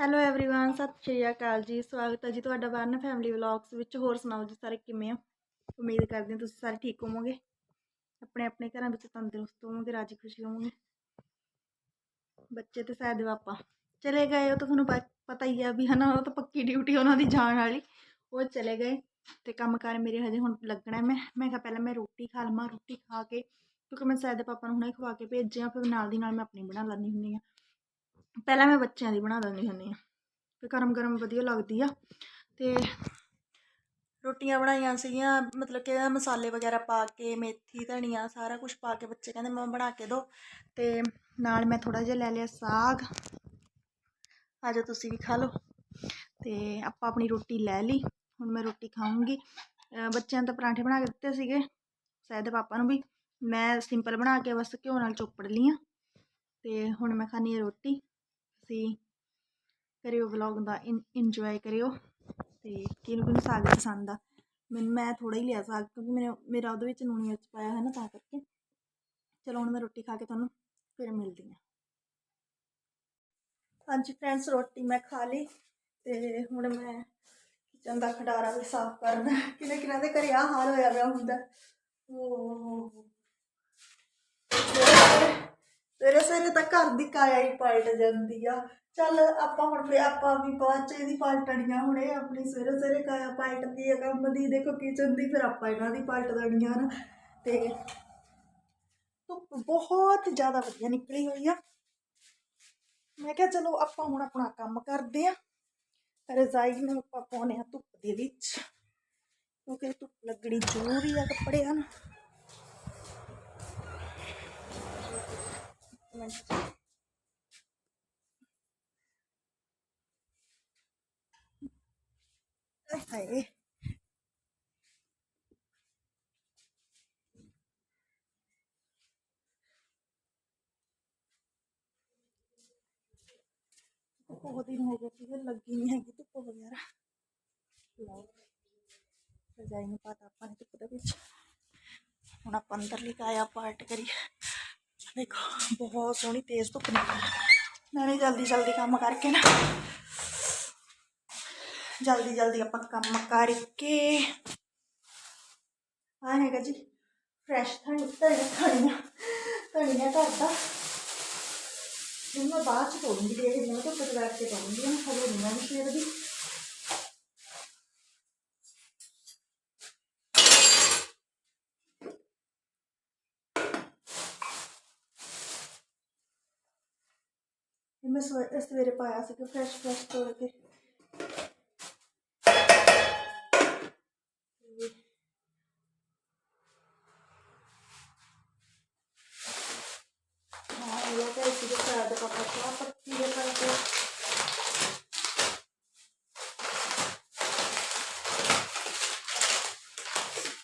Hello everyone ਸਤਿ ਸ਼੍ਰੀ ਅਕਾਲ ਜੀ ਸਵਾਗਤ ਹੈ ਜੀ ਤੁਹਾਡਾ ਵਰਨ ਫੈਮਿਲੀ ਵਲੌਗਸ ਵਿੱਚ ਹੋਰ ਸੁਣਾਓ ਜੀ ਸਾਰੇ ਕਿਵੇਂ ਹੋ ਉਮੀਦ ਕਰਦੇ ਹਾਂ ਤੁਸੀਂ ਸਾਰੇ ਠੀਕ ਹੋਵੋਗੇ ਆਪਣੇ ਆਪਣੇ ਘਰਾਂ ਵਿੱਚ ਤੰਦਰੁਸਤ ਹੋਵੋਗੇ ਰਾਜੀ ਖੁਸ਼ੀ ਹੋਵੋਗੇ ਬੱਚੇ ਤੇ ਸਾਦੇ ਪਾਪਾ ਚਲੇ ਗਏ ਉਹ ਤਾਂ ਤੁਹਾਨੂੰ ਪ- ਪਤਾ ਹੀ ਆ ਵੀ ਹਨਾ ਉਹ ਤਾਂ ਪੱਕੀ ਡਿਊਟੀ ਉਹਨਾਂ ਦੀ ਜਾਣ ਵਾਲੀ ਉਹ ਚਲੇ ਗਏ ਤੇ ਕੰਮ ਕਾਰ ਮੇਰੇ ਹਜੇ ਹੁਣ ਲੱਗਣਾ ਹੈ। ਮੈਂ ਮੈਂ ਕਿਹਾ ਪਹਿਲਾਂ ਮੈਂ ਰੋਟੀ ਖਾ ਲਵਾਂ ਰੋਟੀ ਖਾ ਕੇ ਕਿਉਂਕਿ ਮੈਂ ਸਾਦੇ ਪਾਪਾ ਨੂੰ ਹੁਣੇ ਖਵਾ ਕੇ ਭੇਜਿਆ ਫਿਰ ਨਾਲ ਦੀ ਨਾਲ ਮੈਂ ਆਪਣੀ ਬਣਾ ਲੈਂਦੀ ਹੁੰਦੀ ਆ ਪਹਿਲਾਂ ਮੈਂ ਬੱਚਿਆਂ ਦੀ ਬਣਾ ਦਿੰਦੀ ਹੁੰਦੀ ਹਾਂ ਤੇ ਗਰਮ ਗਰਮ ਵਧੀਆ ਲੱਗਦੀ ਆ। ਤੇ ਰੋਟੀਆਂ ਬਣਾਈਆਂ ਸੀਗੀਆਂ, ਮਤਲਬ ਕਿ ਮਸਾਲੇ ਵਗੈਰਾ ਪਾ ਕੇ, ਮੇਥੀ, ਧਨੀਆ ਸਾਰਾ ਕੁਝ ਪਾ ਕੇ ਬੱਚੇ ਕਹਿੰਦੇ, ਮੰਮਾ ਬਣਾ ਕੇ ਦਿਓ ਤੇ ਨਾਲ ਮੈਂ ਥੋੜਾ ਜਿਹਾ ਲੈ ਲਿਆ ਸਾਗ। ਆ ਜਾਓ ਤੁਸੀਂ ਵੀ ਖਾ ਲਓ। ਤੇ ਆਪਾਂ ਆਪਣੀ ਰੋਟੀ ਲੈ ਲਈ। ਹੁਣ ਮੈਂ ਰੋਟੀ ਖਾਊਂਗੀ। ਬੱਚਿਆਂ ਨੂੰ ਤਾਂ ਪਰਾਂਠੇ ਬਣਾ ਕੇ ਦਿੱਤੇ ਸੀਗੇ, ਸ਼ਾਇਦ ਪਾਪਾ ਨੂੰ ਵੀ। ਮੈਂ ਸਿੰਪਲ ਬਣਾ ਕੇ ਬਸ ਘਿਓ ਨਾਲ ਚੋਪੜ ਲਈ ਲਈਆਂ। ਤੇ ਹੁਣ ਮੈਂ ਖਾਣੀ ਹੈ ਰੋਟੀ। ਤੁਸੀਂ ਕਰਿਓ ਵਲੌਗ ਦਾ ਇੰਜੋਏ ਕਰਿਓ ਤੇ ਕਿਹਨੂੰ ਕਿਹਨੂੰ ਸਾਗ ਪਸੰਦ ਆ। ਮੈਨੂੰ, ਮੈਂ ਥੋੜਾ ਹੀ ਲਿਆ ਸਾਗ ਕਿਉਂਕਿ ਮੇਰੇ ਮੇਰਾ ਉਹਦੇ ਵਿੱਚ ਲੂਣ ਮਿਰਚ ਪਾਇਆ ਹੈ ਨਾ ਤਾਂ ਕਰਕੇ। ਚਲੋ ਹੁਣ ਮੈਂ ਰੋਟੀ ਖਾ ਕੇ ਤੁਹਾਨੂੰ ਫਿਰ ਮਿਲਦੀ ਹਾਂ। ਹਾਂਜੀ ਫਰੈਂਡਸ ਰੋਟੀ ਮੈਂ ਖਾ ਲਈ ਤੇ ਹੁਣ ਮੈਂ ਕਿਚਨ ਦਾ ਖਡਾਰਾ ਵੀ ਸਾਫ਼ ਕਰਨਾ ਕਿਨੇ ਕਿਨਾਂ ਦੇ ਘਰੇ ਆ ਹਾਲ ਹੋਇਆ ਪਿਆ ਹੁੰਦਾ। ਓਹ। ਸਵੇਰੇ ਸਵੇਰੇ ਤਾਂ ਘਰ ਦੀ ਕਾਇਆ ਹੀ ਪਲਟ ਜਾਂਦੀ ਆ। ਚੱਲ ਆਪਾਂ ਹੁਣ ਫਿਰ ਆਪਾਂ ਵੀ ਬਾਅਦ ਚ ਇਹਦੀ ਪਲਟਣੀਆਂ ਹੁਣੇ, ਆਪਣੀ ਸਵੇਰੇ ਸਵੇਰੇ ਕਾਇਆ ਪਲਟਦੀ ਆ ਕੰਮ ਦੀ ਦੇਖੋ ਕਿਚਨ ਦੀ ਫਿਰ ਆਪਾਂ ਇਹਨਾਂ ਦੀ ਪਲਟ ਦੇਣੀਆਂ ਨਾ। ਤੇ ਧੁੱਪ ਬਹੁਤ ਜ਼ਿਆਦਾ ਵਧੀਆ ਨਿਕਲੀ ਹੋਈ ਆ। ਮੈਂ ਕਿਹਾ ਚਲੋ ਆਪਾਂ ਹੁਣ ਆਪਣਾ ਕੰਮ ਕਰਦੇ ਆ। ਰਜ਼ਾਈ ਨੂੰ ਆਪਾਂ ਪਾਉਣੇ ਆ ਧੁੱਪ ਦੇ ਵਿੱਚ, ਕਿਉਂਕਿ ਧੁੱਪ ਲੱਗਣੀ ਜ਼ਰੂਰੀ ਆ ਕੱਪੜਿਆਂ ਨੂੰ। ਇੱਕ ਮਿੰਟ ਆਏ ਹਾਏ ਧੁੱਪ ਬਹੁਤ ਦਿਨ ਹੋ ਗਏ ਸੀਗੇ ਲੱਗੀ ਨਹੀਂ ਹੈਗੀ ਧੁੱਪ ਵਗੈਰਾ ਲਓ ਰਜਾਈ ਨੂੰ ਪਾਤਾ ਆਪਾਂ ਨੇ ਧੁੱਪ ਦੇ ਵਿੱਚ ਹੁਣ ਆਪਾਂ ਅੰਦਰਲੀ ਕਾਇਆ ਪਾਰਟ ਕਰੀ ਦੇਖੋ, ਬਹੁਤ ਸੋਹਣੀ ਤੇਜ਼ ਧੁੱਪ ਨਿਕਲੀ ਨਾਲੇ ਜਲਦੀ ਜਲਦੀ ਕੰਮ ਕਰਕੇ ਨਾ, ਜਲਦੀ ਜਲਦੀ ਆਪਾਂ ਕੰਮ ਕਰਕੇ। ਆ ਹੈਗਾ ਜੀ ਫਰੈਸ਼ ਧਨੀ ਧਨੀਆ ਧਨੀਆ ਧਨੀਆ ਘਰ ਦਾ ਮੈਂ ਬਾਅਦ ਚ ਤੋੜੂੰਗੀ ਦੇਖਦੀ ਹਾਂ ਤਾਂ ਪਤਾ ਲੱਗ ਕੇ ਤੋੜੂੰਗੀ ਮੈਂ ਨਹੀਂ ਮੈਂ ਸਵੇਰ ਦੀ। ਮੈਂ ਸਵੇ- ਸਵੇਰੇ ਪਾਇਆ ਸੀ ਕਿ ਫਰੈਸ਼ ਫਰੈਸ਼ ਤੋੜ ਕੇ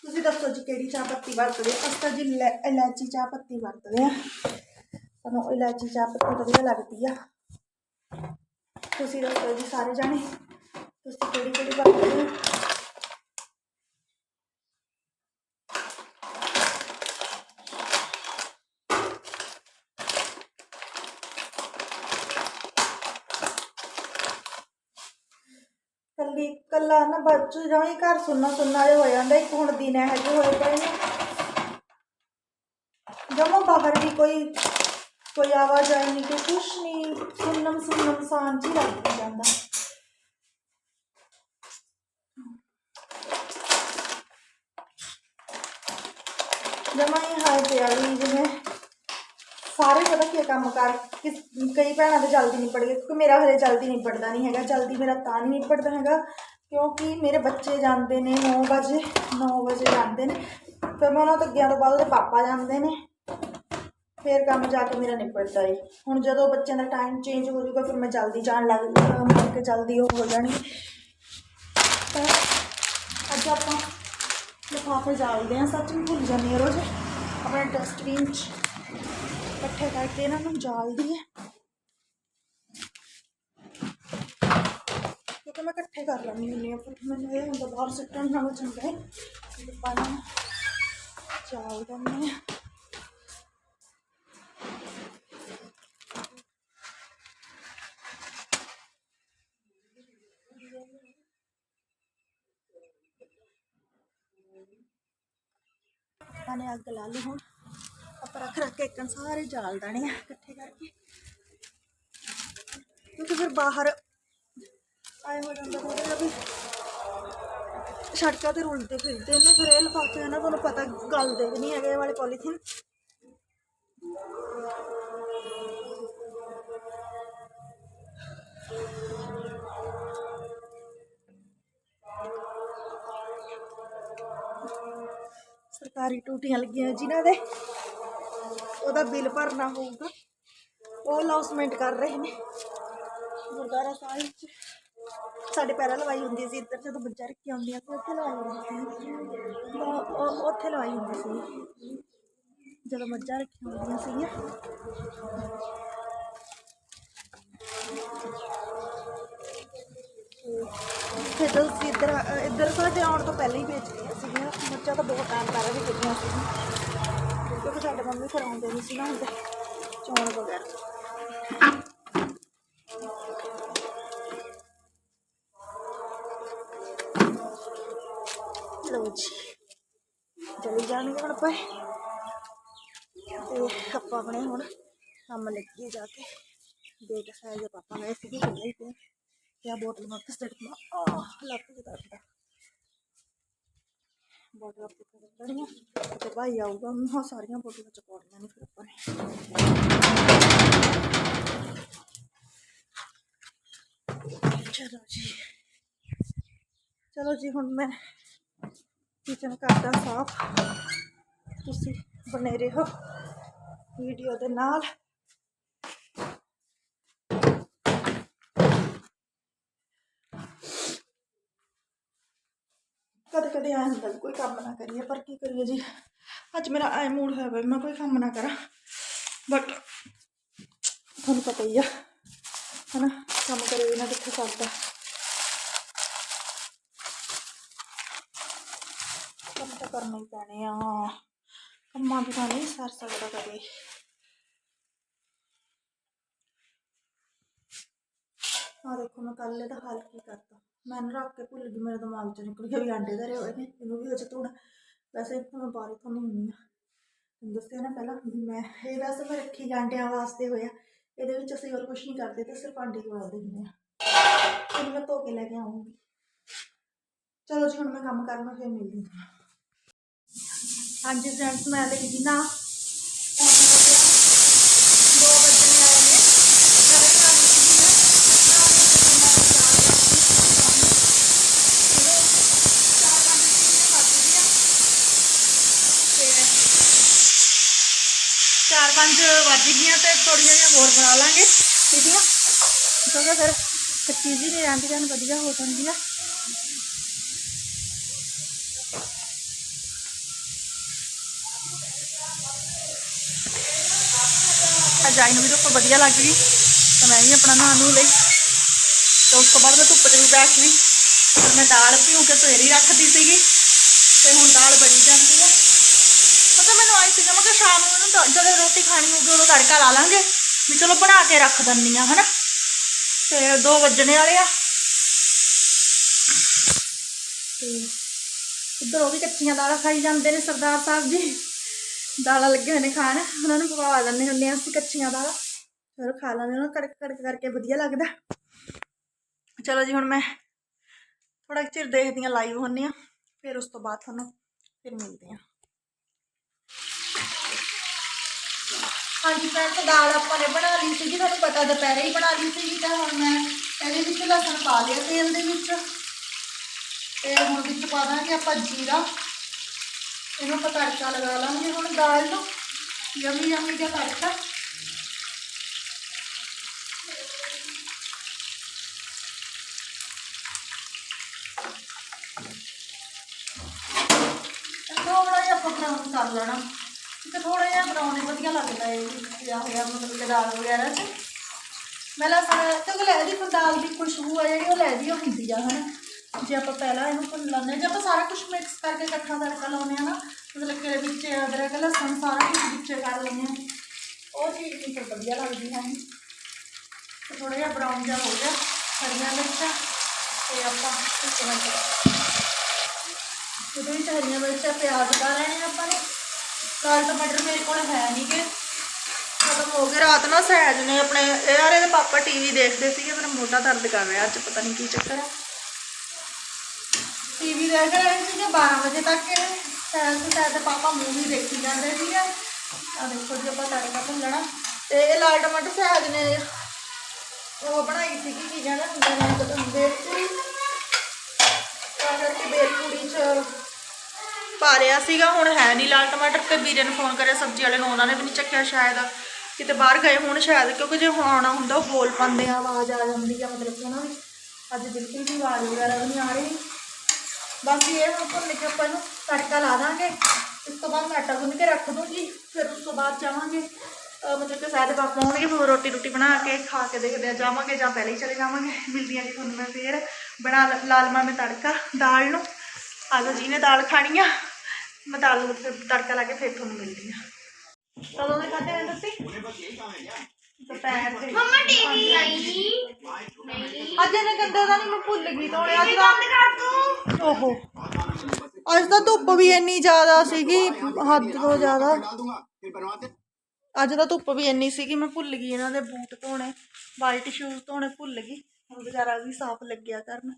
ਤੁਸੀਂ ਦੱਸੋ ਜੀ ਕਿਹੜੀ ਚਾਹ ਪੱਤੀ ਵਰਤਦੇ ਹੋ ਅਸੀਂ ਤਾਂ ਜੀ ਇਲਾਇਚੀ ਚਾਹ ਪੱਤੀ ਵਰਤਦੇ ਆ ਸਾਨੂੰ ਇਲਾਇਚੀ ਚਾਹ ਪੱਤੀ ਵਧੀਆ ਲੱਗਦੀ ਆ ਤੁਸੀਂ ਦੱਸੋ ਜੀ ਸਾਰੇ ਜਾਣੇ? ਤੁਸੀਂ ਕਿਹੜੀ ਕਿਹੜੀ ਵਰਤਦੇ ਹੋ? ਕੱਲੀ ਕੱਲਾ ਨਾ ਬੱਚੂ ਜਿਵੇਂ ਘਰ ਸੁੰਨਾ ਸੁੰਨਾ ਜਿਹਾ ਹੋ ਜਾਂਦਾ, ਇੱਕ ਹੁਣ ਦਿਨ ਇਹੋ ਜਿਹੇ ਹੋਏ ਪਏ ਨੇ। ਜਮੋ ਬਾਹਰ ਵੀ ਕੋਈ ਕੋਈ ਆਵਾਜਾਈ ਨਹੀਂ ਕੋਈ ਕੁਛ ਨਹੀਂ ਸੁੰਨਮ ਸੁੰਨਮ ਸਾਂਝ ਹੀ ਲੱਗ ਜਾਂਦਾ ਜਮਾ ਹੀ ਹਾਲ ਪਿਆ ਵੀ ਜਿਵੇਂ ਸਾਰੇ ਪਤਾ ਕੀ ਕੰਮ ਕਰ ਕਿਸ ਕਈ ਭੈਣਾਂ ਦੇ ਜਲਦੀ ਨਿਬੜ ਗਏ ਕਿਉਂਕਿ ਮੇਰਾ ਹਲੇ ਜਲਦੀ ਨਿਬੜਦਾ ਨਹੀਂ ਹੈਗਾ ਜਲਦੀ ਮੇਰਾ ਤਾਂ ਨਹੀਂ ਨਿਬੜਦਾ ਹੈਗਾ ਕਿਉਂਕਿ ਮੇਰੇ ਬੱਚੇ ਜਾਂਦੇ ਨੇ 9 ਵਜੇ 9 ਵਜੇ ਜਾਂਦੇ ਨੇ ਫਿਰ ਮੈਂ ਉਹਨਾਂ ਤੋਂ ਗਿਆ ਤੋਂ ਬਾਅਦ ਉਹਦੇ ਪਾਪਾ ਜਾਂਦੇ ਨੇ ਫਿਰ ਕੰਮ ਜਾ ਕੇ ਮੇਰਾ ਨਿਬੜਦਾ ਏ। ਹੁਣ ਜਦੋਂ ਬੱਚਿਆਂ ਦਾ ਟਾਈਮ ਚੇਂਜ ਹੋ ਜਾਊਗਾ, ਫਿਰ ਮੈਂ ਜਲਦੀ ਜਾਣ ਲੱਗ ਮੈਂ ਕਿ ਜਲਦੀ ਉਹ ਹੋ ਜਾਣੀ ਤਾਂ ਅੱਜ ਆਪਾਂ ਲਿਫਾਫੇ ਜਾਲਦੇ ਆ ਸੱਚ ਨੂੰ ਭੁੱਲ ਜਾਂਦੀ ਹਾਂ ਰੋਜ਼। ਆਪਣੇ ਡਸਟਬਿਨ 'ਚ ਇਕੱਠੇ ਕਰਕੇ ਇਹਨਾਂ ਨੂੰ ਜਾਲਦੀ ਹੈ। ਕਿਉਂਕਿ ਮੈਂ ਇਕੱਠੇ ਕਰ ਲੈਂਦੀ ਹੁੰਦੀ ਹਾਂ, ਫਿਰ ਮੈਨੂੰ ਇਹ ਹੁੰਦਾ ਬਾਹਰ ਸਿੱਟਣ ਨਾਲੋਂ ਚੰਗਾ ਹੈ। ਕਿ ਪਾਣਾ ਜਾਲ ਦਿੰਦੇ ਹਾਂ ਨੇ ਅੱਗ ਲਾ ਲਈ ਹੁਣ। ਆਪਾਂ ਰੱਖ ਰੱਖ ਕੇ ਇੱਕਣ ਸਾਰੇ ਜਾਲ ਦਾਣੇ ਆ ਇਕੱਠੇ ਕਰਕੇ। ਕਿਉਂਕਿ ਫਿਰ ਬਾਹਰ ਆਏ ਹੋ ਜਾਂਦਾ ਥੋੜਾ ਜਿਹਾ ਵੀ ਸੜਕਾਂ ਤੇ ਰੁਲਦੇ ਫਿਰਦੇ ਨੇ, ਫਿਰ ਇਹ ਲਿਫਾਫੇ ਨਾ, ਤੁਹਾਨੂੰ ਪਤਾ ਗਲਦੇ ਵੀ ਨਹੀਂ ਹੈਗੇ ਵਾਲੇ ਪੋਲੀਥੀਨ ਸਰਕਾਰੀ ਟੂਟੀਆਂ ਲੱਗੀਆਂ ਜਿਨ੍ਹਾਂ ਦੇ ਉਹਦਾ ਬਿੱਲ ਭਰਨਾ ਹੋਊਗਾ। ਉਹ ਅਨਾਉਂਸਮੈਂਟ ਕਰ ਰਹੇ ਨੇ। ਗੁਰਦੁਆਰਾ ਸਾਹਿਬ ਚ ਸਾਡੇ ਪੈਰਾਂ ਲਵਾਈ ਹੁੰਦੀ ਸੀ, ਇੱਧਰ ਜਦੋਂ ਬੱਚਾ ਰੱਖੀ ਹੁੰਦੀਆਂ ਸੀ, ਉੱਥੇ ਲਵਾਈ ਹੁੰਦੀ ਸੀ। ਉੱਥੇ ਲਵਾਈ ਹੁੰਦੀ ਸੀ। ਜਦੋਂ ਮੱਝਾਂ ਰੱਖੀਆਂ ਹੁੰਦੀਆਂ ਸੀਗੀਆਂ। ਫਿਰ ਜਦੋਂ ਅਸੀਂ ਇੱਧਰ ਅ, ਇੱਧਰ ਸਾਡੇ ਆਉਣ ਤੋਂ ਪਹਿਲਾਂ ਹੀ ਵੇਚ ਗਈਆਂ ਸੀਗੀਆਂ। ਮੱਝਾਂ ਤਾਂ ਬਹੁਤ ਟਾਈਮ ਪਹਿਲਾਂ ਵੀ ਕਿਤੀਆਂ ਸੀ ਕਿਉਂਕਿ ਸਾਡੇ ਮੰਮੀ ਫਿਰ ਆਉਂਦੇ ਨਹੀਂ ਸੀ ਨਾ ਹੁੰਦੇ ਚੌਣ ਵਗੈਰਾ। ਲਓ ਜੀ ਚਲੀ ਜਾਣਗੇ ਹੁਣ ਆਪਾਂ ਤੇ ਆਪਾਂ ਆਪਣੇ ਹੁਣ ਕੰਮ ਲੱਗੇ ਜਾ ਕੇ। ਦੇਖ ਸਾਈਜ਼ ਦੇ ਪਾਪਾ ਗਏ ਸੀਗੇ ਖੁੱਲੇ ਤੇ ਤੇ ਆ ਬੋਤਲ ਮੈਂ ਕਿਸ ਤੱਕ ਮਾ ਆ ਲੱਗ ਕੇ ਦਰਦਾ ਬੋਤਲ ਆਪੇ ਕਰ ਦੇਣੀਆਂ ਤੇ ਭਾਈ ਆਊਗਾ ਉਹ ਸਾਰੀਆਂ ਬੋਤਲਾਂ ਚ ਪਾਉਣੀਆਂ ਨੇ ਫਿਰ ਆਪਾਂ ਨੇ ਚਲੋ ਜੀ ਚਲੋ ਜੀ ਹੁਣ ਮੈਂ ਕਿਚਨ ਕਰਦਾ ਸਾਫ਼ ਤੁਸੀਂ ਬਣੇ ਰਹੋ ਵੀਡੀਓ ਦੇ ਨਾਲ ਕਦੇ ਕਦੇ ਆ ਹੁੰਦਾ ਵੀ ਕੋਈ ਕੰਮ ਨਾ ਕਰੀਏ, ਪਰ ਕੀ ਕਰੀਏ ਜੀ? ਅੱਜ ਮੇਰਾ ਐ ਮੂਡ ਹੋਇਆ ਵਾ ਵੀ ਮੈਂ ਕੋਈ ਕੰਮ ਨਾ ਕਰਾਂ। ਬਟ ਤੁਹਾਨੂੰ ਪਤਾ ਹੀ ਆ, ਹਨਾ, ਕੰਮ ਕਰੇ ਬਿਨਾਂ ਕਿੱਥੇ ਸਰਦਾ। ਕੰਮ ਤਾਂ ਕਰਨਾ ਹੀ ਪੈਣੇ ਆ। ਕੰਮਾਂ ਬਿਨਾਂ ਨਹੀਂ ਸਰ ਸਕਦਾ ਕਦੇ ਆ ਦੇਖੋ ਮੈਂ ਕੱਲ ਇਹਦਾ ਹਾਲ ਕੀ ਕਰਤਾ। ਮੈਂ ਨਾ ਰੱਖ ਕੇ ਭੁੱਲ ਗਈ, ਮੇਰੇ ਦਿਮਾਗ ਚੋਂ ਨਿਕਲ ਗਿਆ ਵੀ ਆਂਡੇ ਧਰੇ ਹੋਏ ਨੇ, ਇਹਨੂੰ ਵੀ ਉਹ ਧੋਣਾ। ਵੈਸੇ ਤਾਂ ਮੈਂ ਬਾਰੇ ਤੋਂ ਨਹੀਂ ਹੁੰਦੀ ਆ ਦੱਸਿਆ ਨਾ ਪਹਿਲਾਂ ਵੀ ਮੈਂ, ਇਹ ਵੈਸੇ ਮੈਂ ਰੱਖੀ ਆਂਡਿਆਂ ਵਾਸਤੇ ਹੋਇਆ। ਇਹਦੇ ਵਿੱਚ ਅਸੀਂ ਹੋਰ ਕੁਝ ਨਹੀਂ ਕਰਦੇ ਤੇ ਸਿਰਫ ਆਂਡੇ ਹੀ ਉਬਾਲਦੇ ਹੁੰਦੇ ਆ ਇਹਨੂੰ ਮੈਂ ਧੋ ਕੇ ਲੈ ਕੇ ਆਉਂਗੀ ਚਲੋ ਜੀ, ਹੁਣ ਮੈਂ ਕੰਮ ਕਰਨਾ, ਫਿਰ ਮਿਲਦੀ ਹਾਂ। ਹਾਂਜੀ ਫਰੈਂਡਸ ਮੈਂ ਲਈ ਜੀ ਨਾ ਹੁਣ ਹੋ ਗਿਆ ਦੋ ਵਜੇ ਆਏ ਨੇ ਮੇਰੇ ਘਰ ਵਿੱਚ ਵੀ ਨਾ ਨਾ ਮੈਂ ਕੰਮਾਂ ਤੋਂ ਜਾ ਰਿਹਾ ਸੀ ਚਲੋ ਚਾਰ ਪੰਜ ਚੀਜ਼ਾਂ ਖਾਧੀ ਦੀਆਂ ਤੇ ਚਾਰ ਪੰਜ ਵੱਜ ਗਈਆਂ ਤੇ ਥੋੜੀਆਂ ਜਿਹੀਆਂ ਹੋਰ ਬਣਾ ਲਾਂਗੇ ਠੀਕ ਹੈ ਕਿਉਂਕਿ ਫਿਰ ਕੱਚੀ ਜੀ ਨਹੀਂ ਰਹਿੰਦੀ ਜਾਨ ਵਧੀਆ ਹੋ ਜਾਂਦੀ ਆ ਅੱਜ ਆਈ ਨੂੰ ਵੀ ਧੁੱਪ ਵਧੀਆ ਲੱਗ ਗਈ ਤਾਂ ਮੈਂ ਵੀ ਆਪਣਾ ਨਹਾ ਨੂੰ ਲਈ ਤੇ ਉਸ ਤੋਂ ਬਾਅਦ ਮੈਂ ਧੁੱਪ 'ਚ ਵੀ ਬੈਠ ਲਈ ਫਿਰ ਮੈਂ ਦਾਲ ਭਿਉਂ ਕੇ ਸਵੇਰੇ ਹੀ ਰੱਖਦੀ ਸੀਗੀ ਤੇ ਹੁਣ ਦਾਲ ਬਣੀ ਜਾਂਦੀ ਹੈ ਪਤਾ ਮੈਨੂੰ ਆਈ ਸੀਗਾ ਮੈਂ ਕਿ ਸ਼ਾਮ ਨੂੰ ਇਹਨੂੰ ਜਦੋਂ ਰੋਟੀ ਖਾਣੀ ਹੋਊਗੀ ਉਦੋਂ ਤੜਕਾ ਲਾ ਲਾਂਗੇ। ਵੀ ਚਲੋ ਬਣਾ ਕੇ ਰੱਖ ਦਿੰਨੀ ਆ, ਹਨਾ? ਤੇ 2 ਵੱਜਣੇ ਵਾਲੇ ਆ। ਤੇ ਇੱਧਰ ਉਹ ਵੀ ਕੱਚੀਆਂ ਦਾਲਾਂ ਖਾਈ ਜਾਂਦੇ ਨੇ ਸਰਦਾਰ ਸਾਹਿਬ ਜੀ। ਦਾਲਾਂ ਲੱਗੇ ਹੋਏ ਨੇ ਖਾਣ, ਉਹਨਾਂ ਨੂੰ ਪਵਾ ਦਿੰਦੇ ਹੁੰਦੇ ਆ ਅਸੀਂ ਕੱਚੀਆਂ ਦਾਲਾਂ। ਫਿਰ ਖਾ ਲੈਂਦੇ ਉਹਨਾਂ ਕੜਕ ਕੜਕ ਕਰਕੇ ਵਧੀਆ ਲੱਗਦਾ। ਚਲੋ ਜੀ, ਹੁਣ ਮੈਂ ਥੋੜਾ ਚਿਰ ਦੇਖਦੀ ਹਾਂ ਲਾਈਵ ਹੁੰਨੀ ਆ ਫਿਰ ਉਸ ਤੋਂ ਬਾਅਦ ਤੁਹਾਨੂੰ ਫਿਰ ਮਿਲਦੇ ਆ ਹਾਂਜੀ ਫਰੈਂਡਸ ਦਾਲ ਆਪਾਂ ਨੇ ਬਣਾ ਲਈ ਸੀਗੀ, ਤੁਹਾਨੂੰ ਪਤਾ ਦੁਪਹਿਰੇ ਹੀ ਬਣਾ ਲਈ ਸੀਗੀ, ਤਾਂ ਹੁਣ ਮੈਂ ਇਹਦੇ ਵਿੱਚ ਲਸਣ ਪਾ ਲਿਆ ਤੇਲ ਦੇ ਵਿੱਚ। ਤੇ ਹੁਣ ਵਿੱਚ ਪਾ ਦਾਂਗੇ ਆਪਾਂ ਜੀਰਾ। ਇਹਨੂੰ ਆਪਾਂ ਤੜਕਾ ਲਗਾ ਲਾਂਗੇ ਹੁਣ ਦਾਲ ਨੂੰ। ਯਮੀ ਯਮੀ ਜਿਹਾ ਤੜਕਾ। ਥੋੜਾ ਜਿਹਾ ਆਪਾਂ ਬਰਾਊਨ ਕਰ ਲੈਣਾ। ਕਿਉਂਕਿ ਥੋੜਾ ਜਿਹਾ ਬਰਾਊਨ ਹੀ ਵਧੀਆ ਲੱਗਦਾ ਹੈ ਇਹ ਹੋਇਆ, ਮਤਲਬ ਕਿ ਦਾਲ ਵਗੈਰਾ 'ਚ। ਮੈਂ ਲਸਣ ਕਿਉਂਕਿ ਲੈ ਦੀ ਦਾਲ ਦੀ ਖੁਸ਼ਬੂ ਆ ਜਿਹੜੀ, ਉਹ ਲੈ ਦੀ ਹੁੰਦੀ ਆ, ਹਨਾ। ਜੇ ਆਪਾਂ ਪਹਿਲਾਂ ਇਹਨੂੰ ਭੁੰਨ ਲੈਂਦੇ ਹਾਂ, ਜੇ ਆਪਾਂ ਸਾਰਾ ਕੁਝ ਮਿਕਸ ਕਰਕੇ ਇਕੱਠਾ ਤੜਕਾ ਲਾਉਂਦੇ ਆ ਨਾ, ਮਤਲਬ ਕਿ ਇਹਦੇ ਵਿੱਚ ਅਦਰਕ, ਲਸਣ, ਸਾਰਾ ਕੁਝ ਵਿੱਚ ਕਰ ਲੈਂਦੇ ਹਾਂ। ਉਹ ਚੀਜ਼ ਨਹੀਂ ਫਿਰ ਵਧੀਆ ਲੱਗਦੀ ਹੈ। ਤੇ ਥੋੜਾ ਜਿਹਾ ਬਰਾਊਨ ਜਿਹਾ ਹੋ ਗਿਆ, ਹਰੀਆਂ ਮਿਰਚਾਂ, ਤੇ ਆਪਾਂ ਇੱਕ ਮਿੰਟ ਇਹਦੇ ਵਿੱਚ ਹਰੀਆਂ ਮਿਰਚਾਂ ਪਿਆਜ਼ ਪਾ ਲੈਣੇ ਆ ਆਪਾਂ ਨੇ ਲਾਲ ਟਮਾਟਰ ਮੇਰੇ ਕੋਲ ਹੈ ਨਹੀਂ ਗੇ ਖਤਮ ਹੋ ਗਏ। ਰਾਤ ਨਾ ਸਹਿਜ ਨੇ ਆਪਣੇ ਯਾਰ ਇਹਦੇ ਪਾਪਾ ਟੀਵੀ ਦੇਖਦੇ ਸੀਗੇ, ਮੇਰਾ ਮੋਢਾ ਦਰਦ ਕਰ ਰਿਹਾ। ਅੱਜ ਪਤਾ ਨਹੀਂ ਕੀ ਚੱਕਰ ਹੈ ਟੀਵੀ ਦੇਖ ਰਹੇ ਸੀਗੇ 12 ਵਜੇ ਤੱਕ ਇਹ। ਸਹਿਜ ਤੇ ਸਹਿਜ ਦੇ ਪਾਪਾ ਮੂਵੀ ਦੇਖੀ ਜਾਂਦੇ ਸੀਗੇ। ਆ ਦੇਖੋ ਜੀ, ਆਪਾਂ ਤੜਕਾ ਭੁੰਨਣਾ। ਤੇ ਇਹ ਲਾਲ ਟਮਾਟਰ ਸਹਿਜ ਨੇ ਉਹ ਬਣਾਈ ਸੀਗੀ, ਕੀ ਕਹਿੰਦੇ ਹੁੰਦੇ ਨੇ ਬੇਲ ਪੂਰੀ ਤਾਂ ਕਰਕੇ ਬੇਲ ਪੂਰੀ ਚ ਪਾ ਰਿਆ ਸੀਗਾ, ਹੁਣ ਹੈ ਨਹੀਂ ਲਾਲ ਟਮਾਟਰ। ਤੇ ਵੀਰੇ ਨੂੰ ਫੋਨ ਕਰਿਆ, ਸਬਜ਼ੀ ਵਾਲੇ ਨੂੰ, ਉਹਨਾਂ ਨੇ ਵੀ ਨਹੀਂ ਚੱਕਿਆ ਸ਼ਾਇਦ। ਕਿਤੇ ਬਾਹਰ ਗਏ ਹੁਣ ਸ਼ਾਇਦ, ਕਿਉਂਕਿ ਜੇ ਹੁਣ ਆਉਣਾ ਹੁੰਦਾ, ਉਹ ਬੋਲ ਪਾਉਂਦੇ ਆ, ਆਵਾਜ਼ ਆ ਜਾਂਦੀ ਆ, ਮਤਲਬ ਕਿ ਉਹਨਾਂ ਦੀ। ਅੱਜ ਬਿਲਕੁਲ ਵੀ ਆਵਾਜ਼ ਵਗੈਰਾ ਵੀ ਨਹੀਂ ਆ ਰਹੀ। ਬਾਕੀ ਇਹ ਹੁਣ ਭੁੰਨ ਕੇ ਆਪਾਂ ਨੂੰ ਤੜਕਾ ਲਾ ਦਾਂਗੇ। ਇਸ ਤੋਂ ਬਾਅਦ ਮੈਂ ਆਟਾ ਗੁੰਨ ਕੇ ਰੱਖ ਦੂੰਗੀ, ਫਿਰ ਉਸ ਤੋਂ ਬਾਅਦ ਜਾਵਾਂਗੇ। ਮਤਲਬ ਕਿ ਸਾਰੇ ਪਾਪਾ ਆਉਣਗੇ, ਫਿਰ ਰੋਟੀ ਰੋਟੀ ਬਣਾ ਕੇ, ਖਾ ਕੇ ਦੇਖਦੇ ਆ, ਜਾਵਾਂਗੇ ਜਾਂ ਪਹਿਲੇ ਹੀ ਚਲੇ ਜਾਵਾਂਗੇ। ਮਿਲਦੀਆਂ ਜੀ ਤੁਹਾਨੂੰ ਮੈਂ ਫੇਰ। ਬਣਾ ਲਾਲ ਮਾਂ ਮੈਂ ਤੜਕਾ, ਦਾਲ ਨੂੰ। ਆ ਜੀ ਨੇ ਦਾਲ ਖਾਣੀ ਆ। ਮੈਂ ਦਾਲ ਨੂੰ ਫਿਰ ਤੜਕਾ ਲਾ ਕੇ ਫਿਰ ਤੁਹਾਨੂੰ ਮਿਲਦੀ ਆ। ਕਦੋਂ ਦੇ ਖਾਤੇ ਨੇ ਤੁਸੀਂ? ਦੁਪਹਿਰ ਦੇ। ਮੰਮਾ ਟੀਵੀ ਨਹੀਂ ਅੱਜ ਇਹਨੇ ਗੰਦੇ ਦਾ ਨਹੀਂ ਮੈਂ ਭੁੱਲ ਗਈ ਤੋੜੇ ਅੱਜ ਦਾ ਕਰ ਤੂੰ ਓਹੋ। ਅੱਜ ਤਾਂ ਧੁੱਪ ਵੀ ਇੰਨੀ ਜ਼ਿਆਦਾ ਸੀਗੀ ਹੱਦ ਤੋਂ ਜ਼ਿਆਦਾ। ਅੱਜ ਤਾਂ ਧੁੱਪ ਵੀ ਇੰਨੀ ਸੀਗੀ ਮੈਂ ਭੁੱਲ ਗਈ ਇਹਨਾਂ ਦੇ ਬੂਟ ਧੋਣੇ। ਵਾਈਟ ਸ਼ੂਜ਼ ਧੋਣੇ ਭੁੱਲ ਗਈ। ਹੁਣ ਵਿਚਾਰਾ ਵੀ ਸਾਫ਼ ਲੱਗਿਆ ਕਰਨ।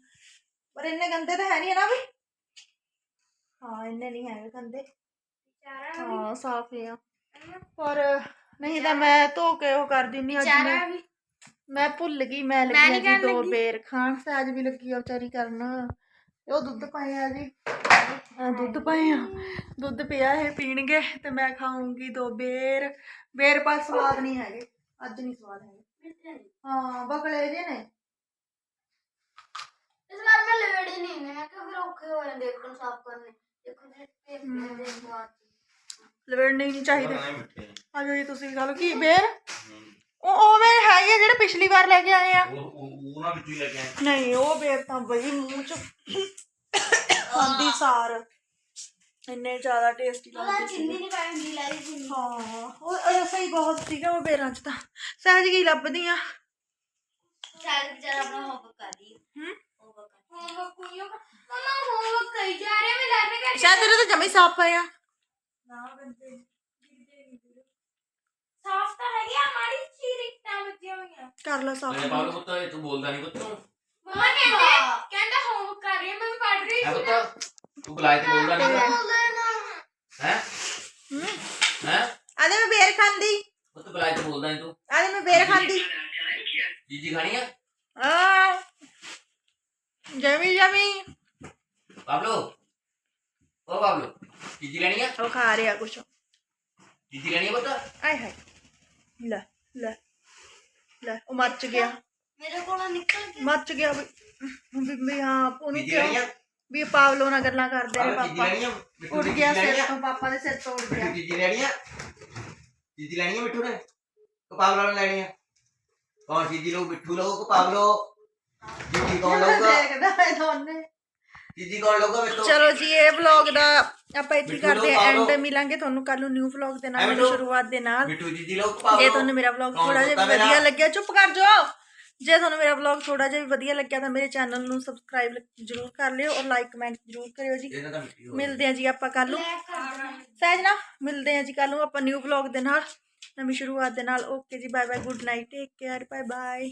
ਪਰ ਇੰਨੇ ਗੰਦੇ ਤਾਂ ਹੈ ਨਹੀਂ ਨਾ ਵੀ। ਹਾਂ ਇੰਨੇ ਨਹੀਂ ਹੈਗੇ ਗੰਦੇ ਹਾਂ ਸਾਫ਼ ਹੀ ਆ। ਪਰ ਨਹੀਂ ਤਾਂ ਮੈਂ ਧੋ ਕੇ ਉਹ ਕਰ ਦਿੰਨੀ ਅੱਜ ਚਾਰਾ ਮੈਂ। ਵੀ। ਮੈਂ ਭੁੱਲ ਗਈ ਮੈਂ ਮੈਂ ਲੱਗੀ ਨੀ ਆ ਜੀ ਕਰਨ ਦੋ ਲੱਗੀ। ਬੇਰ। ਖਾਣ ਸਹਿਜ ਵੀ ਲੱਗੀ ਆ ਵਿਚਾਰੀ ਕਰਨ। ਉਹ ਦੁੱਧ ਪਾਏ ਆ ਜੀ। ਆ ਦੁੱਧ ਪਾਏ ਆ। ਦੁੱਧ ਪਿਆ ਇਹ ਪੀਣਗੇ ਤੇ ਮੈਂ ਖਾਊਂਗੀ ਦੋ ਬੇਰ। ਬੇਰ ਪਰ ਸਵਾਦ ਨਹੀਂ ਹੈਗੇ। ਅੱਜ ਨਹੀਂ ਸਵਾਦ ਹੈਗੇ। ਹਾਂ ਬਕਲੇ ਜੇ ਨੇ। ਇਸ ਵਾਰ ਮੈਂ ਹੀ ਨਹੀਂ ਨੇ ਮੈਂ ਕਿਹਾ ਫਿਰ ਔਖੇ ਹੋ ਜਾਂਦੇ ਸਾਫ਼ ਕਰਨੇ ਲਵੇੜਨੇ ਹੀ ਨਹੀਂ ਚਾਹੀਦੇ। ਆ ਜਾਓ ਜੀ ਤੁਸੀਂ ਵੀ ਖਾ ਲਓ। ਕੀ ਬੇਰ? ਉਹ ਉਹ ਬੇਰ ਹੈਗੇ ਆ ਜਿਹੜੇ ਪਿਛਲੀ ਵਾਰ ਲੈ ਕੇ ਆਏ ਆ। ਉਹ ਉਹ- ਉਹਨਾਂ ਵਿੱਚੋਂ ਹੀ ਲੈ ਕੇ ਆਏ। ਨਹੀਂ ਉਹ ਬੇਰ ਤਾਂ ਬਈ ਮੂੰਹ ਚ ਖਾਂਦੀ ਸਾਰ। ਇੰਨੇ ਜ਼ਿਆਦਾ ਟੇਸਟੀ ਉਹਦਾ ਲੱਗਦੇ ਸੀ ਚਿੰਨੀ ਨਹੀਂ ਪਾਈ ਮਿਲੀ ਲਾਈ ਚਿੰਨੀ ਹਾਂ ਉਹ ਉਹ ਸਹੀ ਬਹੁਤ ਸੀਗਾ ਉਹ ਬੇਰਾਂ ਚ ਤਾਂ। ਸਹਿਜ ਕੀ ਲੱਭਦੀ ਆ? ਸ਼ਾਇਦ ਵਿਚਾਰਾ ਆਪਣਾ ਹੋਮਵਰਕ ਕਰ ਰਹੀ ਹੈ। ਹੂੰ ਹੋਮਵਰਕ ਹੋਮਵਰਕ ਕੋਈ ਮਮਾ ਹੋਮਵਰਕ ਕਰੀ ਜਾ ਰਹੇ ਮੈਂ ਲਰਨ ਕਰ ਸ਼ਾਇਦ ਤੇਰੇ ਤਾਂ ਜਮੀ ਸਾਫ਼ ਪਿਆ ਸਾਫ਼ ਤਾਂ ਹੈਗੀ ਆ ਮਾੜੀ ਚੀਰਿਕਟਾਂ ਵੱਜੀਆਂ ਹੋਈਆਂ। ਕਰ ਲਾ ਸਾਫ਼। ਅਰੇ ਬਾਬੂ ਪੁੱਤ ਇਹ ਤੂੰ ਬੋਲਦਾ ਨਹੀਂ ਪੁੱਤ ਮਮਾ ਕਹਿੰਦੇ ਕਹਿੰਦਾ ਹੋਮਵਰਕ ਕਰ ਰਹੀ ਹਾਂ ਮੈਂ ਪੜ ਰਹੀ ਹੈ ਪੁੱਤ ਤੂੰ ਬੁਲਾਏ ਤੇ ਬੋਲਦਾ ਨਹੀਂ ਹੈ? ਹੂੰ। ਹੈ? ਆਦੇ ਮੈਂ ਬੇਰ ਖਾਂਦੀ। ਪੁੱਤ ਬੁਲਾਏ ਤੇ ਬੋਲਦਾ ਨਹੀਂ ਤੂੰ। ਆਦੇ ਮੈਂ ਬੇਰ ਖਾਂਦੀ। ਜੀਜੀ ਖਾਣੀ ਆ ਜਮੀ ਜਮੀ ਬਾਬਲੋ ਓ ਬਾਬਲੋ ਜੀਜੀ ਲੈਣੀ ਆ ਉਹ ਖਾ ਰਿਹਾ ਕੁਛ ਜੀਜੀ ਲੈਣੀ ਪੁੱਤ ਆਏ ਹਾਏ ਲੈ ਲੈ ਲੈ ਉਹ ਮੱਚ ਗਿਆ ਮੇਰੇ ਕੋਲੋਂ ਨਿਕਲ ਗਿਆ ਮੱਚ ਗਿਆ ਵੀ ਵੀ ਵੀ ਹਾਂ ਉਹਨੂੰ ਲੈਣੀ ਆ ਵੀ ਪਾਵਲੋ ਨਾਲ ਗੱਲਾਂ ਕਰਦੇ ਨੇ ਪਾਪਾ ਲੈਣੀ ਆ ਮਿੱਠੂ ਉੱਡ ਦੀ ਗਿਆ ਲੈਣੀ ਸਿਰ ਆ? ਤੋਂ ਪਾਪਾ ਦੇ ਸਿਰ ਤੋਂ ਉੱਡ ਗਿਆ ਮਿੱਠੂ ਜੀਜੀ ਲੈਣੀ ਆ ਜੀਜੀ ਲੈਣੀ ਆ ਮਿੱਠੂ ਨੇ ਕਪਾਵਲੋ ਨੇ ਲੈਣੀ ਆ ਕੌਣ ਜੀਜੀ ਲਊ ਮਿੱਠੂ ਲਊ ਕਪਾਵਲੋ ਜੀਜੀ ਕੌਣ ਲਊਗਾ ਦੇਖਦਾ ਹੈ ਦੋਨੇ ਜੀਜੀ ਕੌਣ ਲਊਗਾ ਮੇਰੇ ਤੋਂ ਚਲੋ ਜੀ ਇਹ ਵਲੌਗ ਦਾ ਆਪਾਂ ਇੱਥੇ ਮਿੱਠੂ ਕਰਦੇ ਹਾਂ ਪਾ ਐਂਡ। ਮਿਲਾਂਗੇ ਤੁਹਾਨੂੰ ਕੱਲ ਨੂੰ ਨਿਊ ਵਲੌਗ ਦੇ ਨਾਲ ਲਓ। ਸ਼ੁਰੂਆਤ ਦੇ ਨਾਲ। ਮਿੱਠੂ ਜੇ ਤੁਹਾਨੂੰ ਮੇਰਾ ਵਲੌਗ ਥੋੜਾ ਜਿਹਾ ਵੀ ਮੇਰਾ? ਵਧੀਆ ਲੱਗਿਆ ਚੁੱਪ ਕਰ ਜਾਓ। ਜੇ ਤੁਹਾਨੂੰ ਮੇਰਾ ਵਲੌਗ ਥੋੜਾ ਜਿਹਾ ਵੀ ਵਧੀਆ ਲੱਗਿਆ ਤਾਂ ਮੇਰੇ ਚੈਨਲ ਨੂੰ ਸਬਸਕ੍ਰਾਈਬ ਜ਼ਰੂਰ ਕਰ ਲਿਓ ਔਰ ਲਾਈਕ ਕਮੈਂਟ ਜ਼ਰੂਰ ਕਰਿਓ ਜੀ। ਹੋ ਮਿਲਦੇ ਹਾਂ ਜੀ ਆਪਾਂ ਕੱਲ ਨੂੰ। ਸਹਿਜ ਨਾ ਮਿਲਦੇ ਹਾਂ ਜੀ ਕੱਲ ਨੂੰ ਆਪਾਂ ਨਿਊ ਵਲੌਗ ਦੇ ਨਾਲ। ਨਵੀਂ ਸ਼ੁਰੂਆਤ ਦੇ ਨਾਲ। ਓਕੇ ਜੀ bye bye good night take care bye bye